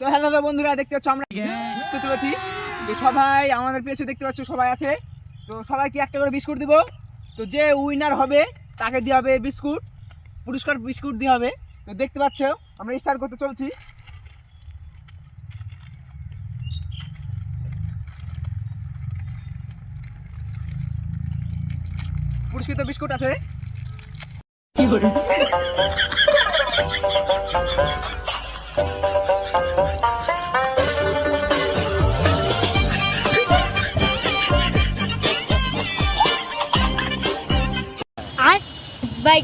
তো হ্যালো তো বন্ধুরা দেখতে পাচ্ছ আমরা ঘুরতে চলেছি তো সবাই আমাদের পেছনে দেখতে পাচ্ছ সবাই আছে। তো সবাইকে একটা করে বিস্কুট দিব। তো যে উইনার হবে তাকে দেওয়া হবে বিস্কুট পুরস্কার বিস্কুট দেওয়া হবে। তো দেখতে পাচ্ছ আমরা স্টার্ট করতে চলছি। পুরস্কৃত বিস্কুট আছে। আর बाय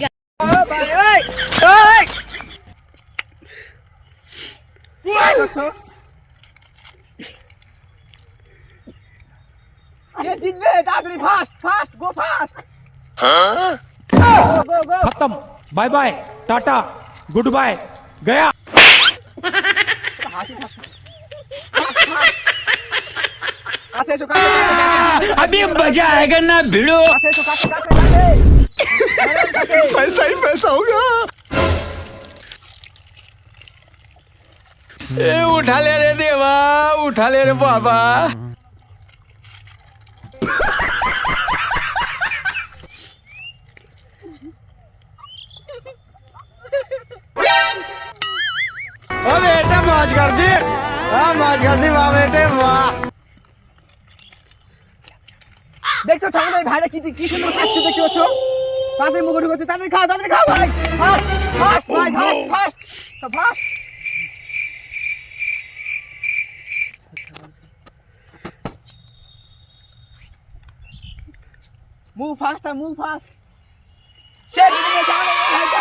ये जितने Dadri fast fast go fast खत्म। Bye bye tata good bye गया अभी मज़ा आएगा ना भिड़ो। ए उठा ले रे देवा उठा ले रे बाबा ओ बेटा मौज कर दी हाँ मौज कर दी वाह बेटे वाह দেখতে পাচ্ছ আমাদের ভাইরা কি কি সুন্দর খাচ্ছে দেখতে পাচ্ছ তাদের মুখে ঢুকছে তাদের খাও তাদের খাও ভাই ফাস্ট ফাস্ট ভাই fast fast fast move fast আর মুভ ফাস্ট সে দিদিকে জানে ভাইটা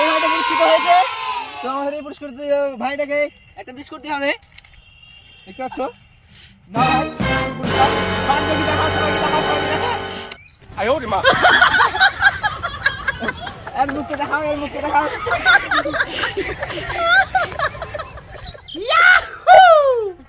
এই পুরস্কৃত হয়েছে। তো আমাদের এই পুরস্কৃত ভাইটাকে একটা বিস্কুট দিতে হবে। দেখতে পাচ্ছ? না ভাই বান্ধবী দেখাও সবাইকে দেখাও সবাইকে এর মুখে দেখাও এর মুখে দেখাও।